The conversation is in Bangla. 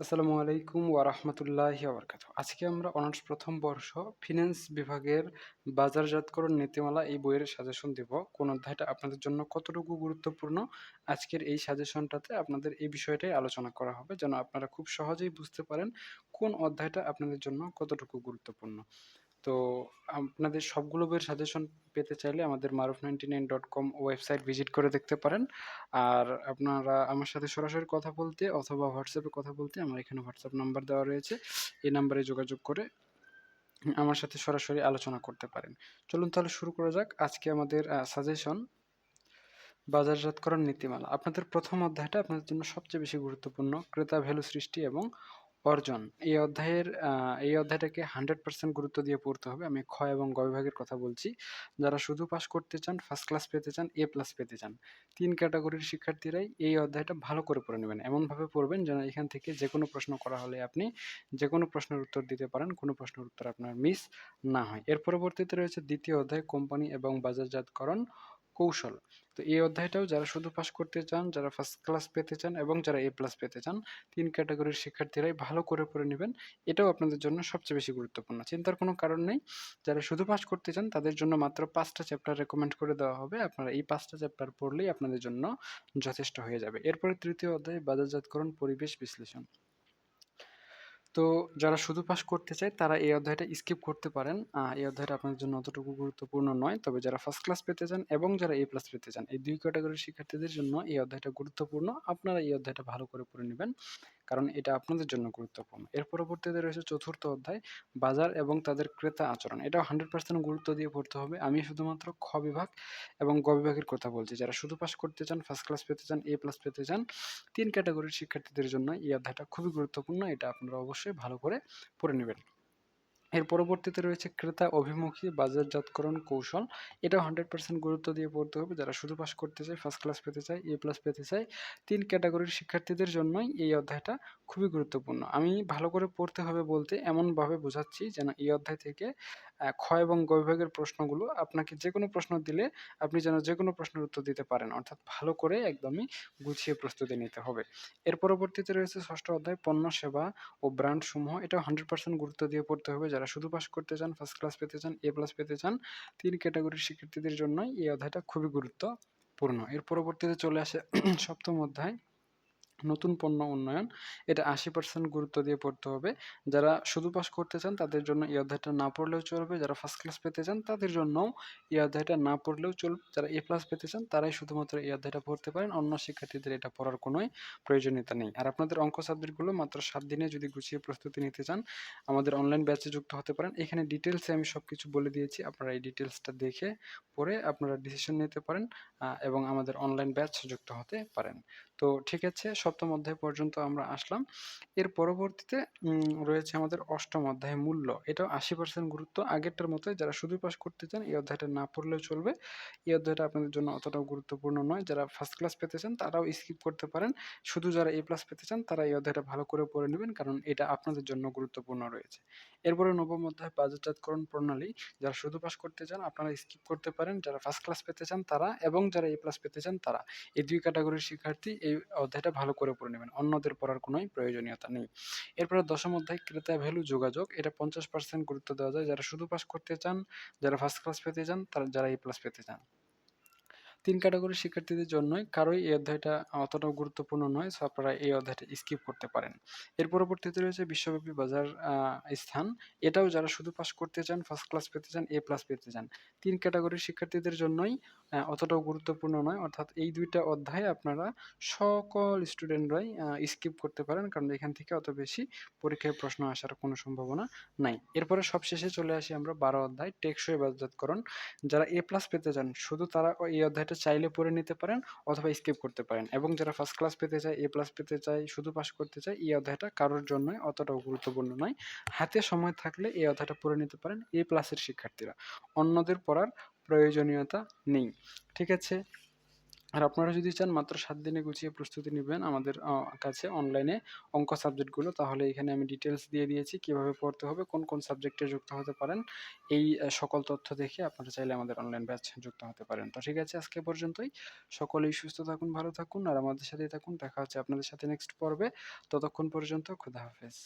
আসসালামু আলাইকুম ওয়ারহমতুল্লাহি আবরকাত আজকে আমরা অনার্স প্রথম বর্ষ ফিন্যান্স বিভাগের বাজারজাতকরণ নীতিমালা এই বইয়ের সাজেশন দেব। কোন অধ্যায়টা আপনাদের জন্য কতটুকু গুরুত্বপূর্ণ? আজকের এই সাজেশনটাতে আপনাদের এই বিষয়টাই আলোচনা করা হবে যেন আপনারা খুব সহজেই বুঝতে পারেন কোন অধ্যায়টা আপনাদের জন্য কতটুকু গুরুত্বপূর্ণ। তো আপনাদের সবগুলো বইয়ের সাজেশন পেতে চাইলে আমাদের Maruf ninety nine dot com website visit করে দেখতে পারেন। আর আপনারা আমার সাথে সরাসরি কথা বলতে অথবা হোয়াটসঅ্যাপে কথা বলতে আমার এখানে হোয়াটসঅ্যাপ নাম্বার দেওয়া রয়েছে। এই নাম্বারে যোগাযোগ করে আমার সাথে সরাসরি আলোচনা করতে পারেন। চলুন তাহলে শুরু করা যাক। আজকে আমাদের সাজেশন বাজারজাতকরণ নীতিমালা। আপনাদের প্রথম অধ্যায়টা আপনাদের জন্য সবচেয়ে বেশি গুরুত্বপূর্ণ। ক্রেতা ভ্যালু সৃষ্টি এবং অর্জন। এই অধ্যায়ের এই অধ্যায়টাকে হান্ড্রেড পার্সেন্ট গুরুত্ব দিয়ে পড়তে হবে। আমি খ এবং গ বিভাগের কথা বলছি। যারা শুধু পাস করতে চান ফার্স্ট ক্লাস পেতে চান এ প্লাস পেতে চান, তিন ক্যাটাগরির শিক্ষার্থীরাই এই অধ্যায়টা ভালো করে পড়ে নেবেন। এমনভাবে পড়বেন যেন এখান থেকে যে কোনো প্রশ্ন করা হলে আপনি যে কোনো প্রশ্নের উত্তর দিতে পারেন, কোনো প্রশ্নের উত্তর আপনার মিস না হয়। এর পরবর্তীতে রয়েছে দ্বিতীয় অধ্যায় কোম্পানি এবং বাজারজাতকরণ। কৌশল। তো এই অধ্যায়টাও যারা শুধু পাস করতে চান, যারা ফার্স্ট ক্লাস পেতে চান এবং যারা এ প্লাস পেতে চান, তিন ক্যাটাগরির শিক্ষার্থীরাই ভালো করে পড়ে নেবেন। এটাও আপনাদের জন্য সবচেয়ে বেশি গুরুত্বপূর্ণ। চিন্তার কোনো কারণ নেই। যারা শুধু পাস করতে চান, তাদের জন্য মাত্র পাঁচটা চ্যাপ্টার রেকমেন্ড করে দেওয়া হবে। আপনারা এই পাঁচটা চ্যাপ্টার পড়লেই আপনাদের জন্য যথেষ্ট হয়ে যাবে। এরপরে তৃতীয় অধ্যায়, বাজারজাতকরণ, পরিবেশ বিশ্লেষণ। তো যারা শুধু পাস করতে চায়, তারা এই অধ্যায়টা স্কিপ করতে পারেন। এই অধ্যায়টা আপনাদের জন্য অতটুকু গুরুত্বপূর্ণ নয়। তবে যারা ফার্স্ট ক্লাস পেতে চান এবং যারা এ প্লাস পেতে চান, এই দুই ক্যাটাগরির শিক্ষার্থীদের জন্য এই অধ্যায়টা গুরুত্বপূর্ণ। আপনারা এই অধ্যায়টা ভালো করে পড়ে নেবেন। কারণ এটা আপনাদের জন্য গুরুত্বপূর্ণ। এর পরবর্তীতে রয়েছে চতুর্থ অধ্যায়, বাজার এবং তাদের ক্রেতা আচরণ। এটা হান্ড্রেড পার্সেন্ট গুরুত্ব দিয়ে পড়তে হবে। আমি শুধুমাত্র খ বিভাগ এবং গ বিভাগের কথা বলছি। যারা শুধু পাস করতে চান ফার্স্ট ক্লাস পেতে চান এ প্লাস পেতে চান, তিন ক্যাটাগরির শিক্ষার্থীদের জন্য এই অধ্যায়টা খুবই গুরুত্বপূর্ণ। এটা আপনারা অবশ্যই ভালো করে পড়ে নেবেন। এর পরবর্তীতে রয়েছে ক্রেতা অভিমুখী বাজারজাতকরণ কৌশল। এটা হান্ড্রেড পার্সেন্ট গুরুত্ব দিয়ে পড়তে হবে। যারা শুধু পাস করতে চায় ফার্স্ট ক্লাস পেতে চায় এ প্লাস পেতে চায়, তিন ক্যাটাগরির শিক্ষার্থীদের জন্যই এই অধ্যায়টা খুবই গুরুত্বপূর্ণ। আমি ভালো করে পড়তে হবে বলতে এমনভাবে বোঝাচ্ছি যেন এই অধ্যায় থেকে খ এবং গ বিভাগের প্রশ্নগুলো আপনাকে যে কোনো প্রশ্ন দিলে আপনি যেন যে কোনো প্রশ্নের উত্তর দিতে পারেন। অর্থাৎ ভালো করে একদমই গুছিয়ে প্রস্তুতি নিতে হবে। এর পরবর্তীতে রয়েছে ষষ্ঠ অধ্যায় পণ্য সেবা ও ব্র্যান্ড সমূহ এটাও হান্ড্রেড পার্সেন্ট গুরুত্ব দিয়ে পড়তে হবে। যারা শুধু পাস করতে চান ফার্স্ট ক্লাস পেতে চান এ প্লাস পেতে চান, তিন ক্যাটাগরির শিক্ষার্থীদের জন্যই এই অধ্যায়টা খুবই গুরুত্বপূর্ণ। এর পরবর্তীতে চলে আসে সপ্তম অধ্যায় নতুন পণ্য উন্নয়ন, এটা আশি পার্সেন্ট গুরুত্ব দিয়ে পড়তে হবে। যারা শুধু পাস করতে চান, তাদের জন্য এই অধ্যায়টা না পড়লেও চলবে। যারা ফার্স্ট ক্লাস পেতে চান, তাদের জন্যও এই অধ্যায়টা না পড়লেও চলবে। যারা এ প্লাস পেতে চান, তারাই শুধুমাত্র এই অধ্যায়টা পড়তে পারেন। অন্য শিক্ষার্থীদের এটা পড়ার কোনোই প্রয়োজনীয়তা নেই। আর আপনাদের অঙ্ক সাবজেক্টগুলো মাত্র সাত দিনে যদি গুছিয়ে প্রস্তুতি নিতে চান, আমাদের অনলাইন ব্যাচে যুক্ত হতে পারেন। এখানে ডিটেলসে আমি সব কিছু বলে দিয়েছি। আপনারা এই ডিটেলসটা দেখে পরে আপনারা ডিসিশন নিতে পারেন এবং আমাদের অনলাইন ব্যাচ যুক্ত হতে পারেন। তো ঠিক আছে সপ্তম অধ্যায় পর্যন্ত আমরা আসলাম। এর পরবর্তীতে রয়েছে আমাদের অষ্টম অধ্যায় মূল্য। এটাও আশি পার্সেন্ট গুরুত্ব। আগেরটার মতো যারা শুধু পাস করতে চান, এই অধ্যায়টা না পড়লেও চলবে। এই অধ্যায়টা আপনাদের জন্য অতটাও গুরুত্বপূর্ণ নয়। যারা ফার্স্ট ক্লাস পেতে চান, তারাও স্কিপ করতে পারেন। শুধু যারা এ প্লাস পেতে চান, তারা এই অধ্যায়টা ভালো করে পড়ে নেবেন, কারণ এটা আপনাদের জন্য গুরুত্বপূর্ণ রয়েছে। এরপরে নবম অধ্যায়, বাজারজাতকরণ প্রণালী। যারা শুধু পাস করতে চান, আপনারা স্কিপ করতে পারেন। যারা ফার্স্ট ক্লাস পেতে চান, তারা এবং যারা এ প্লাস পেতে চান, তারা। এই দুই ক্যাটাগরির শিক্ষার্থী এই অধ্যায়টা ভালো করে পড়ে নেবেন। অন্যদের পড়ার কোনো প্রয়োজনীয়তা নেই। এরপরে দশম অধ্যায়, ক্রেতা ভ্যালু যোগাযোগ। এটা পঞ্চাশ পার্সেন্ট গুরুত্ব দেওয়া যায়। যারা শুধু পাস করতে চান, যারা ফার্স্ট ক্লাস পেতে চান, তারা, যারা এ প্লাস পেতে চান। তিন ক্যাটাগরির শিক্ষার্থীদের জন্যই কারোই এই অধ্যায়টা অতটাও গুরুত্বপূর্ণ নয় সো আপনারা এই অধ্যায়টা স্কিপ করতে পারেন। এর পরবর্তীতে রয়েছে বিশ্বব্যাপী বাজার স্থান। এটাও যারা শুধু পাস করতে চান ফার্স্ট ক্লাস পেতে চান এ প্লাস পেতে চান, তিন ক্যাটাগরির শিক্ষার্থীদের জন্যই অতটাও গুরুত্বপূর্ণ নয়, অর্থাৎ এই দুইটা অধ্যায় আপনারা সকল স্টুডেন্টরাই স্কিপ করতে পারেন, কারণ এখান থেকে অত বেশি পরীক্ষায় প্রশ্ন আসার কোনো সম্ভাবনা নাই। এরপরে সবশেষে চলে আসি আমরা বারো অধ্যায়, টেকসই বাজারজাতকরণ। যারা এ প্লাস পেতে চান, শুধু তারা এই অধ্যায়টা চাইলে পড়ে নিতে পারেন অথবা স্কিপ করতে পারেন। এবং যারা ফার্স্ট ক্লাস পেতে চায় এ প্লাস পেতে চায়, শুধু পাস করতে চায়, এই অধ্যায়টা কারোর জন্যই অতটাও গুরুত্বপূর্ণ নয়। হাতে সময় থাকলে এই অধ্যায়টা পড়ে নিতে পারেন এ প্লাসের শিক্ষার্থীরা। অন্যদের পড়ার প্রয়োজনীয়তা নেই। ঠিক আছে? আর আপনারা যদি চান মাত্র সাত দিনে গুছিয়ে প্রস্তুতি নেবেন আমাদের কাছে অনলাইনে অঙ্ক সাবজেক্টগুলো তাহলে এখানে আমি ডিটেলস দিয়ে দিয়েছি কীভাবে পড়তে হবে, কোন কোন সাবজেক্টে যুক্ত হতে পারেন। এই সকল তথ্য দেখে আপনারা চাইলে আমাদের অনলাইন ব্যাচ যুক্ত হতে পারেন। তো ঠিক আছে, আজকে পর্যন্তই। সকলেই সুস্থ থাকুন, ভালো থাকুন, আর আমাদের সাথেই থাকুন। দেখা হচ্ছে আপনাদের সাথে নেক্সট পর্বে। ততক্ষণ পর্যন্ত খুদা হাফেজ।